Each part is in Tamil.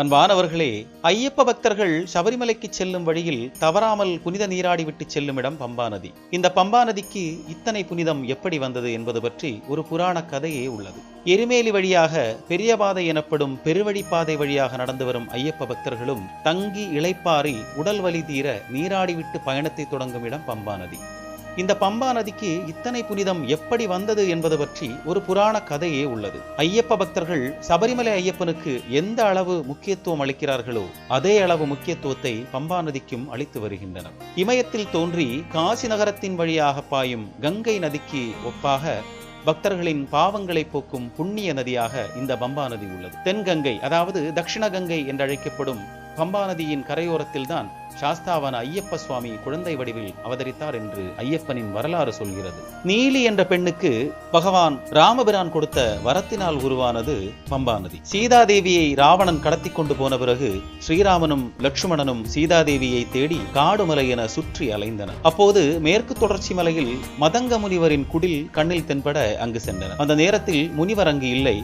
அன்பானவர்களே ஐயப்ப பக்தர்கள் சபரிமலைக்கு செல்லும் வழியில் தவறாமல் புனித நீராடி விட்டு செல்லும் இடம் பம்பா நதி. இந்த பம்பா நதிக்கு இத்தனை புனிதம் எப்படி வந்தது என்பது பற்றி ஒரு புராண கதையே உள்ளது. எருமேலி வழியாக பெரியபாதை எனப்படும் பெருவழிப்பாதை வழியாக நடந்து வரும் ஐயப்ப பக்தர்களும் தங்கி இளைப்பாறி உடல் வலி தீர நீராடிவிட்டு பயணத்தை தொடங்கும் இடம் பம்பா நதி. இந்த பம்பா நதிக்கு இத்தனை புனிதம் எப்படி வந்தது என்பது பற்றி ஒரு புராண கதையே உள்ளது. ஐயப்ப பக்தர்கள் சபரிமலை ஐயப்பனுக்கு எந்த அளவு முக்கியத்துவம் அளிக்கிறார்களோ அதே அளவு முக்கியத்துவத்தை பம்பா நதிக்கும் அளித்து வருகின்றனர். இமயத்தில் தோன்றி காசி நகரத்தின் வழியாக பாயும் கங்கை நதிக்கு ஒப்பாக பக்தர்களின் பாவங்களை போக்கும் புண்ணிய நதியாக இந்த பம்பா நதி உள்ளது. தென்கங்கை அதாவது தட்சிண கங்கை என்றழைக்கப்படும் பம்பா நதியின் கரையோரத்தில் தான் சாஸ்தாவான ஐயப்ப சுவாமி குழந்தை வடிவில் அவதரித்தார் என்று ஐயப்பனின் வரலாறு சொல்கிறது. நீலி என்ற பெண்ணுக்கு பகவான் ராமபிரான் கொடுத்த வரத்தினால் உருவானது பம்பா நதி சீதாதேவியை ராவணன் கடத்தி கொண்டு போன பிறகு ஸ்ரீராமனும் லட்சுமணனும் சீதாதேவியை தேடி காடுமலை என சுற்றி அலைந்தனர். அப்போது மேற்கு தொடர்ச்சி மலையில் மதங்க முனிவரின் குடில் கண்ணில் தென்பட அங்கு சென்றனர். அந்த நேரத்தில் முனிவர் அங்கு இல்லை.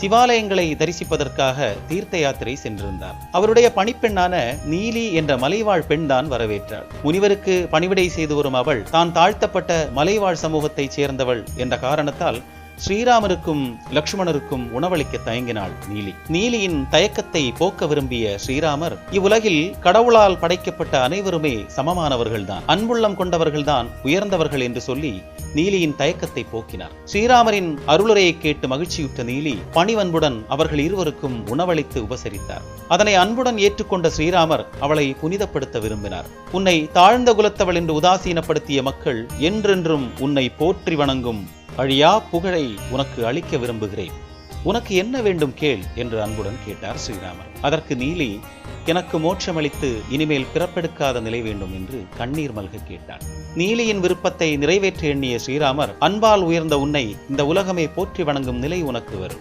சிவாலயங்களை தரிசிப்பதற்காக தீர்த்த யாத்திரை சென்றிருந்தார். அவருடைய பணிப்பெண்ணான நீலி என்ற மலைவாழ் பெண்தான் வரவேற்றாள். முனிவருக்கு பணிவிடை செய்து வரும் அவள் தான் தாழ்த்தப்பட்ட மலைவாழ் சமூகத்தைச் சேர்ந்தவள் என்ற காரணத்தால் ஸ்ரீராமருக்கும் லக்ஷ்மணருக்கும் உணவளிக்க தயங்கினாள் நீலி. நீலியின் தயக்கத்தை போக்க விரும்பிய ஸ்ரீராமர் இவ்வுலகில் கடவுளால் படைக்கப்பட்ட அனைவருமே சமமானவர்கள்தான் அன்புள்ளம் கொண்டவர்கள்தான் உயர்ந்தவர்கள் என்று சொல்லி நீலியின் தயக்கத்தை போக்கினார். ஸ்ரீராமரின் அருளுரையை கேட்டு மகிழ்ச்சியுற்ற நீலி பணிவன்புடன் அவர்கள் இருவருக்கும் உணவளித்து உபசரித்தார். அதனை அன்புடன் ஏற்றுக்கொண்ட ஸ்ரீராமர் அவளை புனிதப்படுத்த விரும்பினார். உன்னை தாழ்ந்த குலத்தவள் என்று உதாசீனப்படுத்திய மக்கள் என்றென்றும் உன்னை போற்றி வணங்கும் அழியா புகழை உனக்கு அளிக்க விரும்புகிறேன். உனக்கு என்ன வேண்டும் கேள் என்று அன்புடன் கேட்டார் ஸ்ரீராமர். அதற்கு நீலி எனக்கு மோட்சமளித்து இனிமேல் பிறப்பெடுக்காத நிலை வேண்டும் என்று கண்ணீர் மல்க கேட்டார் நீலியின் விருப்பத்தை நிறைவேற்ற எண்ணிய ஸ்ரீராமர் அன்பால் உயர்ந்த உன்னை இந்த உலகமே போற்றி வணங்கும் நிலை உனக்கு வரும்.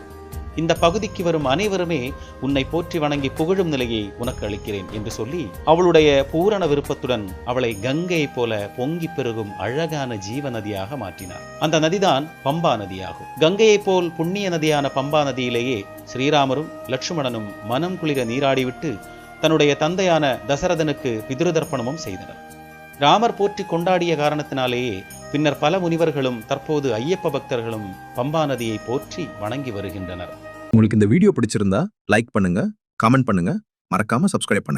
இந்த பகுதிக்கு வரும் அனைவருமே உன்னை போற்றி வணங்கி புகழும் நிலையை உனக்கு அளிக்கிறேன் என்று சொல்லி அவளுடைய பூரண விருப்பத்துடன் அவளை கங்கையைப் போல பொங்கி பெருகும் அழகான ஜீவ நதியாக மாற்றினார். அந்த நதிதான் பம்பா நதியாகும். கங்கையைப் போல் புண்ணிய நதியான பம்பா நதியிலேயே ஸ்ரீராமரும் லட்சுமணனும் மனம் குளிர நீராடிவிட்டு தன்னுடைய தந்தையான தசரதனுக்கு பிதிருதர்ப்பணமும் செய்தனர். ராமர் போற்றி கொண்டாடிய காரணத்தினாலேயே பின்னர் பல முனிவர்களும் தற்போது ஐயப்ப பக்தர்களும் பம்பா நதியை போற்றி வணங்கி வருகின்றனர். உங்களுக்கு இந்த வீடியோ பிடிச்சிருந்தா லைக் பண்ணுங்க கமெண்ட் பண்ணுங்க. மறக்காம சப்ஸ்கிரைப் பண்ணுங்க.